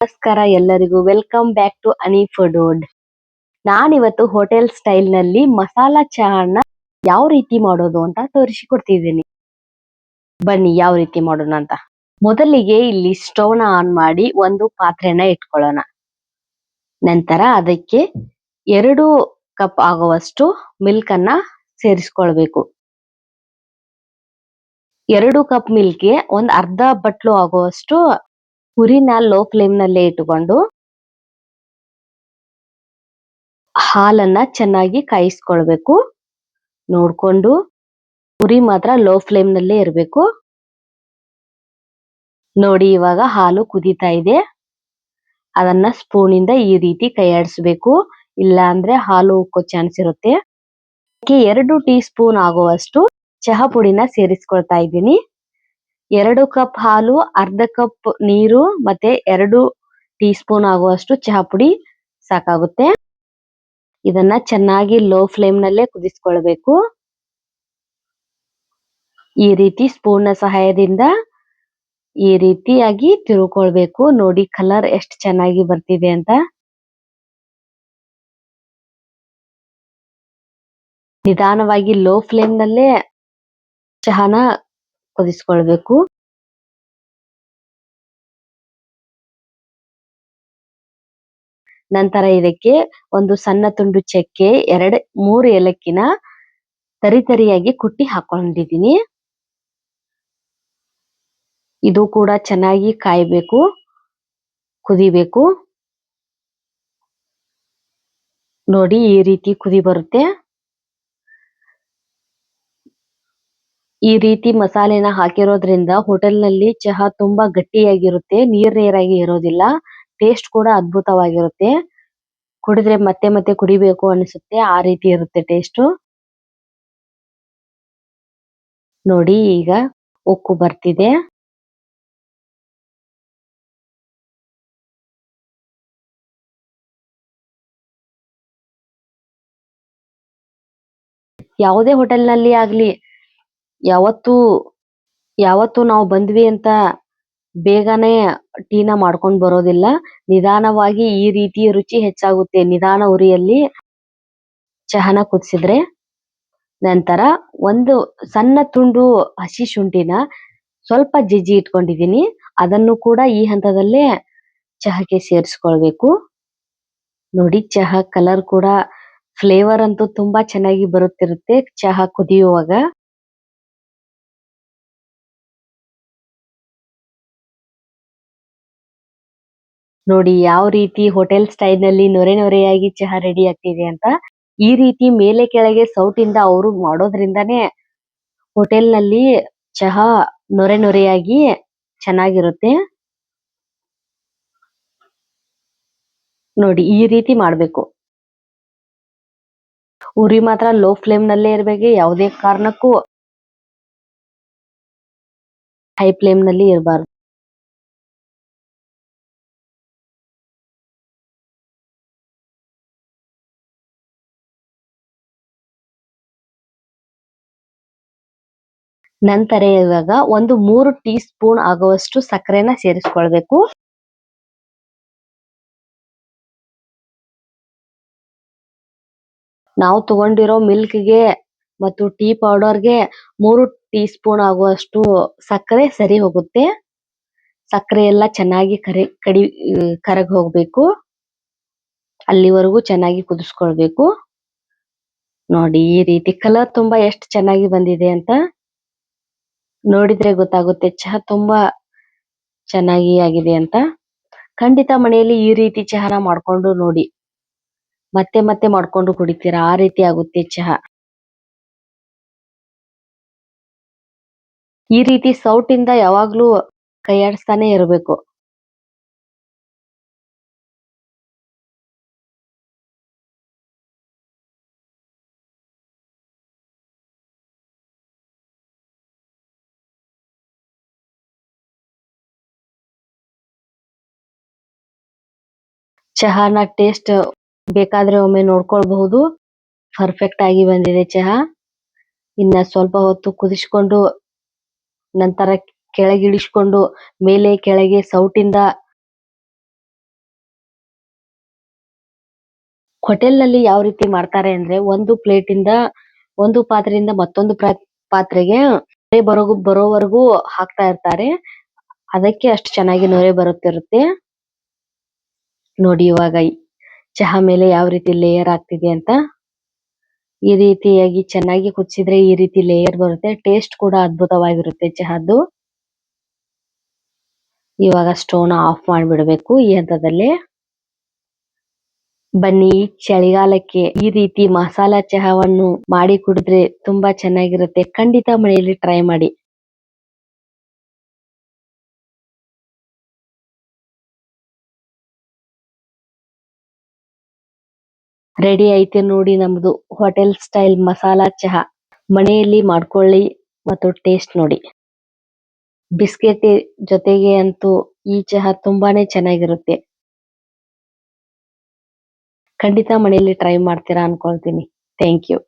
ನಮಸ್ಕಾರ ಎಲ್ಲರಿಗೂ. Welcome back to Ani food ನಾನಿವತ್ತು ಹೋಟೆಲ್ ಸ್ಟೈಲ್ನಲ್ಲಿ ಮಸಾಲಾ ಚಹಾನ ಯಾವ ರೀತಿ ಮಾಡೋದು ಅಂತ ತೋರಿಸಿಕೊಡ್ತಿದ್ದೀನಿ. ಬನ್ನಿ ಯಾವ ರೀತಿ ಮಾಡೋಣ ಅಂತ. ಮೊದಲಿಗೆ ಇಲ್ಲಿ ಸ್ಟವ್ನ ಆನ್ ಮಾಡಿ ಒಂದು ಪಾತ್ರೆನ ಇಟ್ಕೊಳ್ಳೋಣ. ನಂತರ ಅದಕ್ಕೆ ಎರಡು ಕಪ್ ಆಗುವಷ್ಟು ಮಿಲ್ಕ್ ಅನ್ನ ಸೇರಿಸ್ಕೊಳ್ಬೇಕು. ಎರಡು ಕಪ್ ಮಿಲ್ಕ್ಗೆ ಒಂದ್ ಅರ್ಧ ಬಟ್ಲು ಆಗುವಷ್ಟು ಉರಿನ ಲೋ ಫ್ಲೇಮ್ ನಲ್ಲೇ ಇಟ್ಟುಕೊಂಡು ಹಾಲನ್ನ ಚೆನ್ನಾಗಿ ಕಾಯಿಸ್ಕೊಳ್ಬೇಕು. ನೋಡ್ಕೊಂಡು ಉರಿ ಮಾತ್ರ ಲೋ ಫ್ಲೇಮ್ ನಲ್ಲೇ ಇರಬೇಕು. ನೋಡಿ ಇವಾಗ ಹಾಲು ಕುದೀತಾ ಇದೆ. ಅದನ್ನ ಸ್ಪೂನ್ ಇಂದ ಈ ರೀತಿ ಕೈಯಾಡಿಸ್ಬೇಕು. ಇಲ್ಲ ಅಂದ್ರೆ ಹಾಲು ಉಕ್ಕೋ ಚಾನ್ಸ್ ಇರುತ್ತೆ. ಎರಡು ಟೀ ಸ್ಪೂನ್ ಆಗುವಷ್ಟು ಚಹಾ ಪುಡಿನ ಸೇರಿಸ್ಕೊಳ್ತಾ ಇದ್ದೀನಿ. ಎರಡು ಕಪ್ ಹಾಲು, ಅರ್ಧ ಕಪ್ ನೀರು ಮತ್ತೆ ಎರಡು ಟೀ ಸ್ಪೂನ್ ಆಗುವಷ್ಟು ಚಹಾ ಪುಡಿ ಸಾಕಾಗುತ್ತೆ. ಇದನ್ನ ಚೆನ್ನಾಗಿ ಲೋ ಫ್ಲೇಮ್ ನಲ್ಲೇ ಕುದಿಸ್ಕೊಳ್ಬೇಕು. ಈ ರೀತಿ ಸ್ಪೂನ್ನ ಸಹಾಯದಿಂದ ಈ ರೀತಿಯಾಗಿ ತಿರುಕೊಳ್ಬೇಕು. ನೋಡಿ ಕಲರ್ ಎಷ್ಟು ಚೆನ್ನಾಗಿ ಬರ್ತಿದೆ ಅಂತ. ನಿಧಾನವಾಗಿ ಲೋ ಫ್ಲೇಮ್ ನಲ್ಲೇ ಚಹಾನ ಕುದಿಸ್ಕೊಳ್ಬೇಕು ನಂತರ ಇದಕ್ಕೆ ಒಂದು ಸಣ್ಣ ತುಂಡು ಚಕ್ಕೆ, ಎರಡ್, ಮೂರು ಏಲಕ್ಕಿನ ತರಿ ತರಿಯಾಗಿ ಕುಟ್ಟಿ ಹಾಕೊಂಡಿದ್ದೀನಿ. ಇದು ಕೂಡ ಚೆನ್ನಾಗಿ ಕಾಯ್ಬೇಕು, ಕುದಿಬೇಕು. ನೋಡಿ ಈ ರೀತಿ ಕುದಿ ಬರುತ್ತೆ. ಈ ರೀತಿ ಮಸಾಲೆನ ಹಾಕಿರೋದ್ರಿಂದ ಹೋಟೆಲ್ನಲ್ಲಿ ಚಹಾ ತುಂಬಾ ಗಟ್ಟಿಯಾಗಿರುತ್ತೆ, ನೀರ್ ನೀರಾಗಿ ಇರೋದಿಲ್ಲ ಟೇಸ್ಟ್ ಕೂಡ ಅದ್ಭುತವಾಗಿರುತ್ತೆ. ಕುಡಿದ್ರೆ ಮತ್ತೆ ಮತ್ತೆ ಕುಡಿಬೇಕು ಅನಿಸುತ್ತೆ, ಆ ರೀತಿ ಇರುತ್ತೆ ಟೇಸ್ಟ್ ನೋಡಿ ಈಗ ಉಕ್ಕು ಬರ್ತಿದೆ. ಯಾವುದೇ ಹೋಟೆಲ್ನಲ್ಲಿ ಆಗ್ಲಿ ಯಾವತ್ತು ಯಾವತ್ತು ನಾವು ಬಂದ್ವಿ ಅಂತ ಬೇಗನೆ ಟೀ ನ ಮಾಡ್ಕೊಂಡ್ ಬರೋದಿಲ್ಲ. ನಿಧಾನವಾಗಿ ಈ ರೀತಿ ರುಚಿ ಹೆಚ್ಚಾಗುತ್ತೆ ನಿಧಾನ ಉರಿಯಲ್ಲಿ. ಚಹಾನ ಕುದಿಸಿದ್ರೆ ನಂತರ ಒಂದು ಸಣ್ಣ ತುಂಡು ಹಸಿ ಶುಂಠಿನ ಸ್ವಲ್ಪ ಜಜ್ಜಿ ಇಟ್ಕೊಂಡಿದ್ದೀನಿ. ಅದನ್ನು ಕೂಡ ಈ ಹಂತದಲ್ಲೇ ಚಹಾಕ್ಕೆ ಸೇರಿಸ್ಕೊಳ್ಬೇಕು. ನೋಡಿ ಚಹಾ ಕಲರ್ ಕೂಡ ಫ್ಲೇವರ್ ಅಂತೂ ತುಂಬಾ ಚೆನ್ನಾಗಿ ಬರುತ್ತಿರುತ್ತೆ. ಚಹಾ ಕುದಿಯುವಾಗ. ನೋಡಿ ಯಾವ ರೀತಿ ಹೋಟೆಲ್ ಸ್ಟೈಲ್ನಲ್ಲಿ ನೊರೆ ನೊರೆಯಾಗಿ ಚಹಾ ರೆಡಿ ಆಗ್ತಿದೆ ಅಂತ. ಈ ರೀತಿ ಮೇಲೆ ಕೆಳಗೆ ಸೌಟಿಂದ ಅವರು ಮಾಡೋದ್ರಿಂದಾನೇ ಹೋಟೆಲ್ನಲ್ಲಿ ಚಹಾ ನೊರೆ ನೊರೆಯಾಗಿ ಚೆನ್ನಾಗಿರುತ್ತೆ. ನೋಡಿ ಈ ರೀತಿ ಮಾಡ್ಬೇಕು. ಉರಿ ಮಾತ್ರ ಲೋ ಫ್ಲೇಮ್ ನಲ್ಲೇ ಇರ್ಬೇಕು, ಯಾವುದೇ ಕಾರಣಕ್ಕೂ ಹೈ ಫ್ಲೇಮ್ನಲ್ಲಿ ಇರಬಾರ್ದು. ನಂತರ ಇವಾಗ ಒಂದು ಮೂರು ಟೀ ಸ್ಪೂನ್ ಆಗುವಷ್ಟು ಸಕ್ಕರೆನ ಸೇರಿಸ್ಕೊಳ್ಬೇಕು. ನಾವು ತಗೊಂಡಿರೋ ಮಿಲ್ಕ್ಗೆ ಮತ್ತು ಟೀ ಪೌಡರ್ಗೆ ಮೂರು ಟೀ ಸ್ಪೂನ್ ಆಗುವಷ್ಟು ಸಕ್ಕರೆ ಸರಿ ಹೋಗುತ್ತೆ. ಸಕ್ಕರೆ ಎಲ್ಲ ಚೆನ್ನಾಗಿ ಕರಿ, ಕಡಿ, ಕರಗ್ ಹೋಗ್ಬೇಕು. ಅಲ್ಲಿವರೆಗೂ ಚೆನ್ನಾಗಿ ಕುದಿಸ್ಕೊಳ್ಬೇಕು. ನೋಡಿ ಈ ರೀತಿ ಕಲರ್ ತುಂಬಾ ಎಷ್ಟು ಚೆನ್ನಾಗಿ ಬಂದಿದೆ ಅಂತ. ನೋಡಿದ್ರೆ ಗೊತ್ತಾಗುತ್ತೆ, ಚಹಾ ತುಂಬಾ ಚೆನ್ನಾಗಿ ಆಗಿದೆ ಅಂತ. ಖಂಡಿತ ಮನೆಯಲ್ಲಿ ಈ ರೀತಿ ಚಹಾನ ಮಾಡ್ಕೊಂಡು ನೋಡಿ. ಮತ್ತೆ ಮತ್ತೆ ಮಾಡ್ಕೊಂಡು ಕುಡಿತೀರಾ, ಆ ರೀತಿ ಆಗುತ್ತೆ ಚಹಾ. ಈ ರೀತಿ ಸೌಟಿಂದ ಯಾವಾಗ್ಲೂ ಕೈಯಾಡಿಸ್ತಾನೆ ಇರಬೇಕು. ಚಹಾನ ಟೇಸ್ಟ್ ಬೇಕಾದ್ರೆ ಒಮ್ಮೆ ನೋಡ್ಕೊಳ್ಳಬಹುದು ಪರ್ಫೆಕ್ಟ್ ಆಗಿ ಬಂದಿದೆ ಚಹಾ. ಇನ್ನ ಸ್ವಲ್ಪ ಹೊತ್ತು ಕುದಿಸಿಕೊಂಡು ನಂತರ ಕೆಳಗೆ ಇಳಿಸಿಕೊಂಡು ಮೇಲೆ ಕೆಳಗೆ ಸೌಟಿಂದ ಹೋಟೆಲ್ನಲ್ಲಿ ಯಾವ ರೀತಿ ಮಾಡ್ತಾರೆ ಅಂದ್ರೆ ಒಂದು ಪ್ಲೇಟ್ ಇಂದ ಒಂದು ಪಾತ್ರೆಯಿಂದ ಮತ್ತೊಂದು ಪಾತ್ರೆಗೆ ನೊರೆ ಬರೋವರೆಗೂ ಹಾಕ್ತಾ ಇರ್ತಾರೆ. ಅದಕ್ಕೆ ಅಷ್ಟು ಚೆನ್ನಾಗಿ ನೊರೆ ಬರುತ್ತಿರುತ್ತೆ. ನೋಡಿ ಇವಾಗ ಚಹಾ ಮೇಲೆ ಯಾವ ರೀತಿ ಲೇಯರ್ ಆಗ್ತಿದೆ ಅಂತ. ಈ ರೀತಿಯಾಗಿ ಚೆನ್ನಾಗಿ ಕುದಿಸಿದ್ರೆ ಈ ರೀತಿ ಲೇಯರ್ ಬರುತ್ತೆ. ಟೇಸ್ಟ್ ಕೂಡ ಅದ್ಭುತವಾಗಿರುತ್ತೆ ಚಹಾದ್ದು. ಇವಾಗ ಸ್ಟೋನ್ ಆಫ್ ಮಾಡ್ಬಿಡಬೇಕು ಈ ಹಂತದಲ್ಲಿ. ಬನ್ನಿ ಚಳಿಗಾಲಕ್ಕೆ ಈ ರೀತಿ ಮಸಾಲಾ ಚಹಾವನ್ನು ಮಾಡಿ ಕುಡಿದ್ರೆ ತುಂಬಾ ಚೆನ್ನಾಗಿರುತ್ತೆ. ಖಂಡಿತ ಮನೆಯಲ್ಲಿ ಟ್ರೈ ಮಾಡಿ. ರೆಡಿ ಐತೆ ನೋಡಿ ನಮ್ದು ಹೋಟೆಲ್ ಸ್ಟೈಲ್ ಮಸಾಲಾ ಚಹಾ. ಮನೆಯಲ್ಲಿ ಮಾಡ್ಕೊಳ್ಳಿ ಮತ್ತು ಟೇಸ್ಟ್ ನೋಡಿ. ಬಿಸ್ಕೆಟ್ ಜೊತೆಗೆ ಅಂತೂ ಈ ಚಹಾ ತುಂಬಾನೇ ಚೆನ್ನಾಗಿರುತ್ತೆ. ಖಂಡಿತ ಮನೆಯಲ್ಲಿ ಟ್ರೈ ಮಾಡ್ತೀರಾ ಅನ್ಕೊಳ್ತೀನಿ. Thank you.